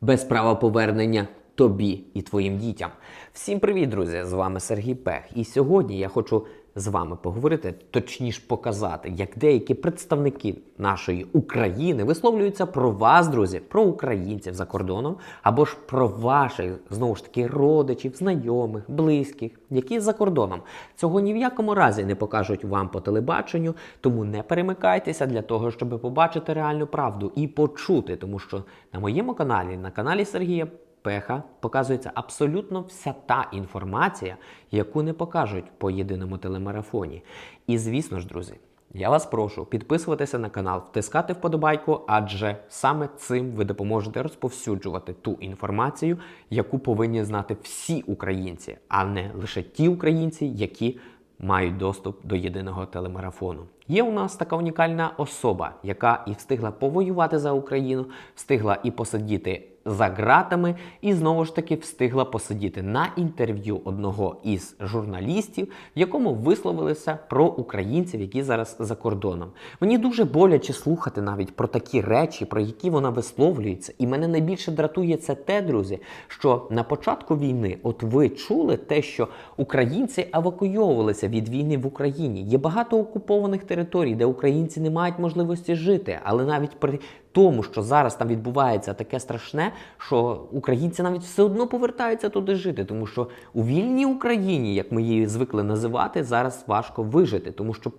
без права повернення тобі і твоїм дітям. Всім привіт, друзі! З вами Сергій Пех. І сьогодні я хочу з вами поговорити, точніше показати, як деякі представники нашої України висловлюються про вас, друзі, про українців за кордоном, або ж про ваших знову ж таки родичів, знайомих, близьких, які за кордоном. Цього ні в якому разі не покажуть вам по телебаченню, тому не перемикайтеся для того, щоб побачити реальну правду і почути, тому що на моєму каналі, на каналі Сергія. Пеха показується абсолютно вся та інформація, яку не покажуть по єдиному телемарафоні. І звісно ж, друзі, я вас прошу підписуватися на канал, втискати вподобайку, адже саме цим ви допоможете розповсюджувати ту інформацію, яку повинні знати всі українці, а не лише ті українці, які мають доступ до єдиного телемарафону. Є у нас така унікальна особа, яка і встигла повоювати за Україну, встигла і посидіти за ґратами, і знову ж таки встигла посидіти на інтерв'ю одного із журналістів, в якому висловилися про українців, які зараз за кордоном. Мені дуже боляче слухати навіть про такі речі, про які вона висловлюється. І мене найбільше дратує це те, друзі, що на початку війни, от ви чули те, що українці евакуйовувалися від війни в Україні. Є багато окупованих територій, де українці не мають можливості жити, але навіть при тому, що зараз там відбувається таке страшне, що українці навіть все одно повертаються туди жити, тому що у вільній Україні, як ми її звикли називати, зараз важко вижити, тому що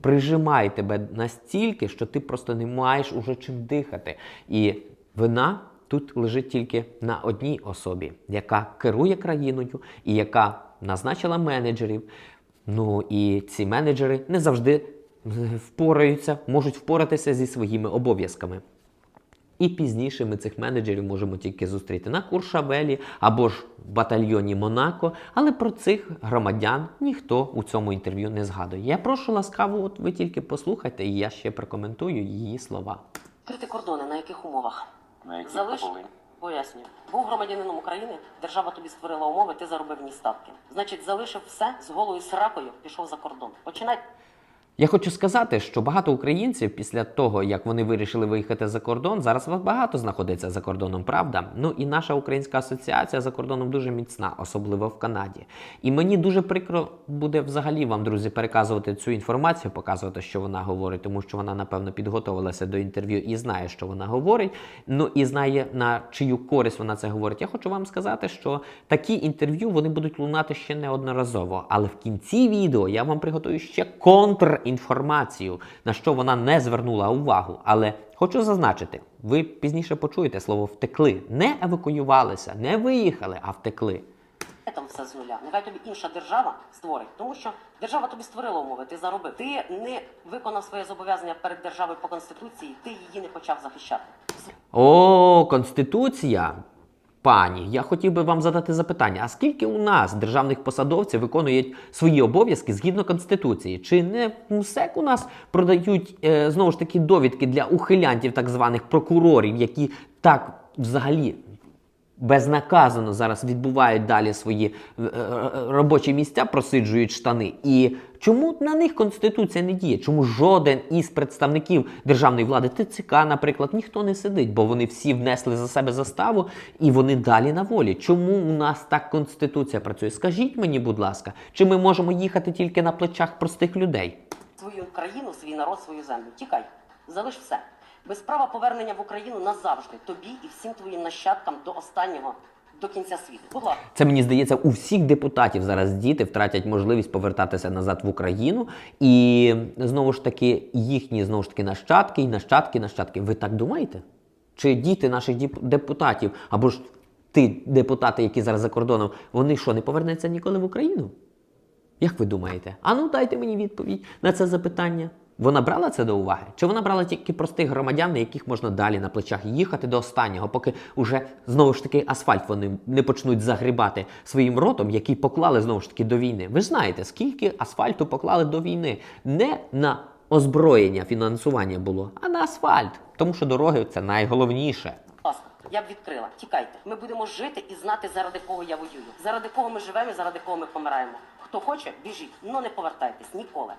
прижимає тебе настільки, що ти просто не маєш уже чим дихати. І вина тут лежить тільки на одній особі, яка керує країною і яка назначила менеджерів. Ну і ці менеджери не завжди впораються, можуть впоратися зі своїми обов'язками. І пізніше ми цих менеджерів можемо тільки зустріти на Куршавелі або ж в батальйоні Монако, але про цих громадян ніхто у цьому інтерв'ю не згадує. Я прошу ласкаво, от ви тільки послухайте, і я ще прокоментую її слова. Відкрити кордони на яких умовах? На яких Залиш... Пояснюю. Був громадянином України, держава тобі створила умови, ти заробив в ній статки. Значить, залишив все з голою сракою, пішов за кордон. Починай Я хочу сказати, що багато українців після того, як вони вирішили виїхати за кордон, зараз багато знаходиться за кордоном, правда? Ну і наша українська асоціація за кордоном дуже міцна, особливо в Канаді. І мені дуже прикро буде взагалі вам, друзі, переказувати цю інформацію, показувати, що вона говорить, тому що вона, напевно, підготовилася до інтерв'ю і знає, що вона говорить. Ну і знає на чию користь вона це говорить. Я хочу вам сказати, що такі інтерв'ю вони будуть лунати ще неодноразово. Але в кінці відео я вам приготую ще контрінформацію, на що вона не звернула увагу. Але хочу зазначити, ви пізніше почуєте слово втекли. Не евакуювалися, не виїхали, а втекли. там все з нуля. Нехай тобі інша держава створить, тому що держава тобі створила умови, ти заробив. Ти не виконав своє зобов'язання перед державою по конституції, ти її не почав захищати. О, Конституція. Пані, я хотів би вам задати запитання: а скільки у нас державних посадовців виконують свої обов'язки згідно Конституції? Чи не МСЕК у нас продають е, знову ж таки довідки для ухилянтів, так званих прокурорів, які так взагалі безнаказано зараз відбувають далі свої е, е, робочі місця, просиджують штани. І чому на них конституція не діє? Чому жоден із представників державної влади ТЦК, наприклад, ніхто не сидить, бо вони всі внесли за себе заставу і вони далі на волі. Чому у нас так конституція працює? Скажіть мені, будь ласка, чи ми можемо їхати тільки на плечах простих людей? Свою країну, свій народ, свою землю. Тікай, залиш все. Без права повернення в Україну назавжди тобі і всім твоїм нащадкам до останнього, до кінця світу. Будь. Це мені здається, у всіх депутатів зараз діти втратять можливість повертатися назад в Україну, і знову ж таки їхні знову ж таки нащадки і нащадки, нащадки. Ви так думаєте? Чи діти наших депутатів або ж ті депутати, які зараз за кордоном, вони що не повернуться ніколи в Україну? Як ви думаєте? А ну дайте мені відповідь на це запитання. Вона брала це до уваги? Чи вона брала тільки простих громадян, на яких можна далі на плечах їхати до останнього, поки уже знову ж таки асфальт вони не почнуть загрібати своїм ротом, який поклали знову ж таки до війни? Ви знаєте, скільки асфальту поклали до війни? Не на озброєння фінансування було, а на асфальт. Тому що дороги це найголовніше. Я б відкрила. Тікайте. Ми будемо жити і знати, заради кого я воюю. Заради кого ми живемо заради кого ми помираємо. Хто хоче, біжіть, але не повертайтесь ніколи.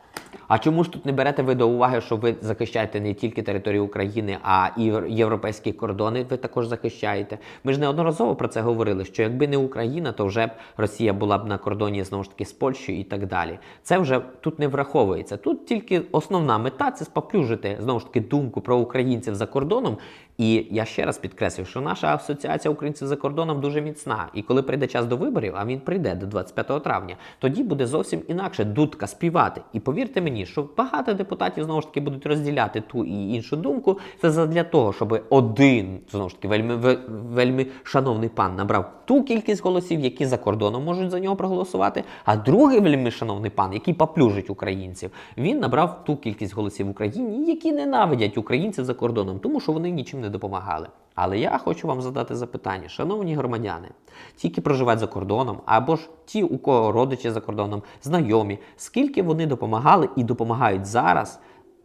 А чому ж тут не берете ви до уваги, що ви захищаєте не тільки територію України, а і європейські кордони ви також захищаєте? Ми ж неодноразово про це говорили, що якби не Україна, то вже б Росія була б на кордоні знову ж таки з Польщею і так далі. Це вже тут не враховується. Тут тільки основна мета це споплюжити знову ж таки думку про українців за кордоном. І я ще раз підкреслюю, що наша асоціація українців за кордоном дуже міцна. І коли прийде час до виборів, а він прийде до 25 травня, тоді буде зовсім інакше дудка співати. І повірте мені, що багато депутатів знову ж таки будуть розділяти ту і іншу думку. Це для того, щоб один знову ж таки вельми вельми шановний пан набрав ту кількість голосів, які за кордоном можуть за нього проголосувати. А другий вельми шановний пан, який поплюжить українців, він набрав ту кількість голосів в Україні, які ненавидять українців за кордоном, тому що вони нічим не допомагали. Але я хочу вам задати запитання, шановні громадяни, ті, які проживають за кордоном, або ж ті, у кого родичі за кордоном, знайомі, скільки вони допомагали і допомагають зараз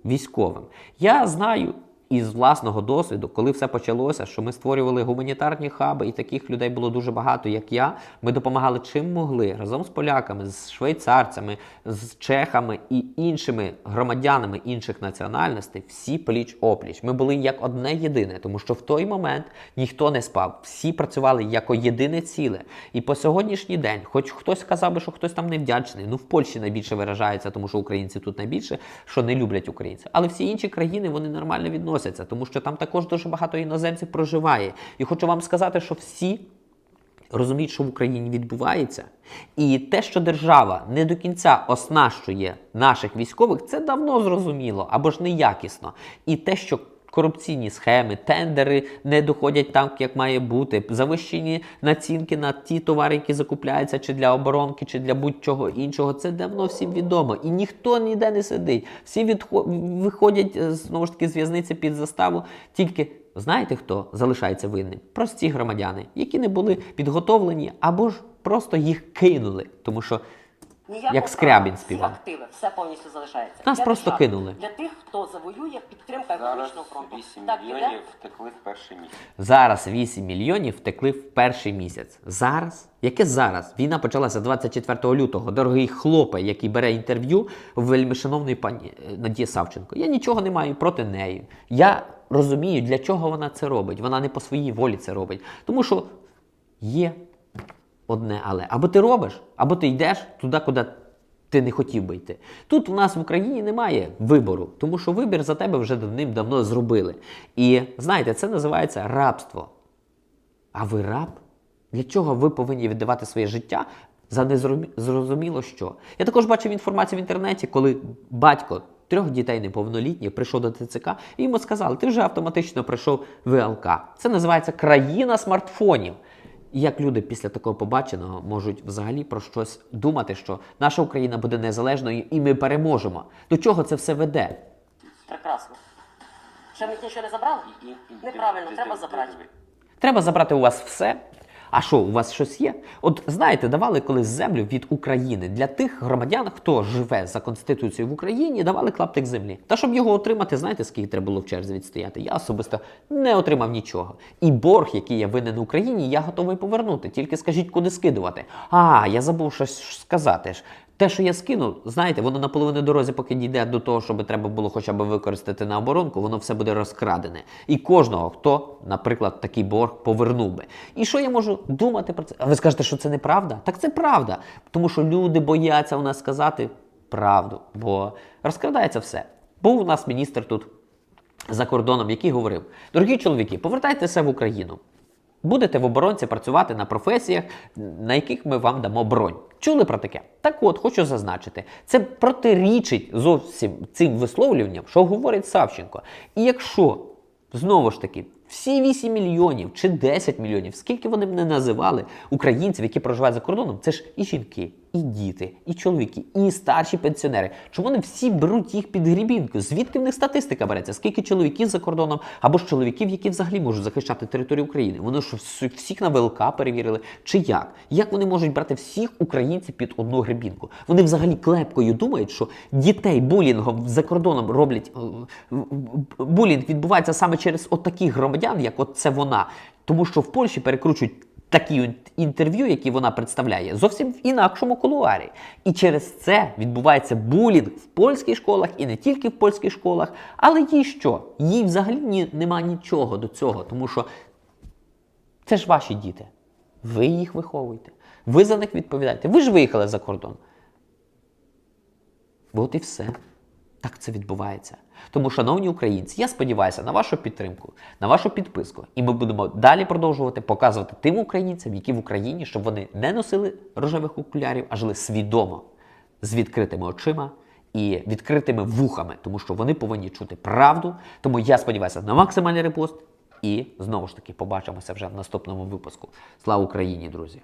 військовим. Я знаю із власного досвіду, коли все почалося, що ми створювали гуманітарні хаби, і таких людей було дуже багато, як я. Ми допомагали чим могли разом з поляками, з швейцарцями, з чехами і іншими громадянами інших національностей, всі пліч опліч. Ми були як одне єдине, тому що в той момент ніхто не спав, всі працювали як єдине ціле. І по сьогоднішній день, хоч хтось казав би, що хтось там невдячний, ну в Польщі найбільше виражається, тому що українці тут найбільше, що не люблять українців. Але всі інші країни вони нормально відносяться, тому що там також дуже багато іноземців проживає. І хочу вам сказати, що всі розуміють, що в Україні відбувається. І те, що держава не до кінця оснащує наших військових, це давно зрозуміло або ж неякісно. І те, що корупційні схеми, тендери не доходять так, як має бути, завищені націнки на ті товари, які закупляються чи для оборонки, чи для будь-чого іншого, це давно всім відомо. І ніхто ніде не сидить. Всі відхо- виходять е, знову ж таки з в'язниці під заставу. Тільки знаєте, хто залишається винним? Прості громадяни, які не були підготовлені або ж просто їх кинули, тому що Ніякого Як Скрябін права. співав. Всі активи, все повністю залишається. Нас Для просто держави. кинули. Для тих, хто завоює підтримка Зараз економічного фронту. 8 Так, іде? мільйонів втекли в перший місяць. Зараз 8 мільйонів втекли в перший місяць. Зараз? Яке зараз? Війна почалася 24 лютого. Дорогий хлопе, який бере інтерв'ю в вельмишановної пані е, Надії Савченко. Я нічого не маю проти неї. Я розумію, для чого вона це робить. Вона не по своїй волі це робить. Тому що є одне але. Або ти робиш, або ти йдеш туди, куди ти не хотів би йти. Тут у нас в Україні немає вибору, тому що вибір за тебе вже давним-давно зробили. І знаєте, це називається рабство. А ви раб? Для чого ви повинні віддавати своє життя за незрозуміло що? Я також бачив інформацію в інтернеті, коли батько трьох дітей неповнолітніх прийшов до ТЦК і йому сказали, ти вже автоматично прийшов ВЛК. Це називається країна смартфонів. І Як люди після такого побаченого можуть взагалі про щось думати, що наша Україна буде незалежною і ми переможемо? До чого це все веде? Прекрасно. Ще ми нічого не забрали? Неправильно, треба забрати. Треба забрати у вас все. А що, у вас щось є? От знаєте, давали колись землю від України для тих громадян, хто живе за конституцією в Україні, давали клаптик землі. Та щоб його отримати, знаєте, скільки треба було в черзі відстояти? Я особисто не отримав нічого. І борг, який я винен Україні, я готовий повернути. Тільки скажіть, куди скидувати. А, я забув щось сказати. Те, що я скинув, знаєте, воно на половину дорозі, поки дійде до того, щоб треба було хоча б використати на оборонку, воно все буде розкрадене. І кожного, хто, наприклад, такий борг повернув би. І що я можу думати про це? А ви скажете, що це неправда? Так це правда. Тому що люди бояться у нас сказати правду, бо розкрадається все. Був у нас міністр тут за кордоном, який говорив: дорогі чоловіки, повертайтеся в Україну. Будете в оборонці працювати на професіях, на яких ми вам дамо бронь. Чули про таке? Так от, хочу зазначити, це протирічить зовсім цим висловлюванням, що говорить Савченко. І якщо знову ж таки всі 8 мільйонів чи 10 мільйонів, скільки вони б не називали українців, які проживають за кордоном, це ж і жінки, і діти, і чоловіки, і старші пенсіонери. Чому вони всі беруть їх під грібінку? Звідки в них статистика береться? Скільки чоловіків за кордоном або ж чоловіків, які взагалі можуть захищати територію України? Вони вс- всіх на ВЛК перевірили? Чи як? Як вони можуть брати всіх українців під одну гребінку? Вони взагалі клепкою думають, що дітей булінгом за кордоном роблять е, е, булінг відбувається саме через от таких громадян, як от це вона. Тому що в Польщі перекручують такі інтерв'ю, які вона представляє, зовсім в інакшому кулуарі. І через це відбувається булінг в польських школах і не тільки в польських школах. Але їй що? Їй взагалі ні, нема нічого до цього, тому що це ж ваші діти. Ви їх виховуєте. Ви за них відповідаєте. Ви ж виїхали за кордон. От і все. Так це відбувається. Тому, шановні українці, я сподіваюся на вашу підтримку, на вашу підписку. І ми будемо далі продовжувати показувати тим українцям, які в Україні, щоб вони не носили рожевих окулярів, а жили свідомо з відкритими очима і відкритими вухами, тому що вони повинні чути правду. Тому я сподіваюся на максимальний репост. І знову ж таки побачимося вже в наступному випуску. Слава Україні, друзі!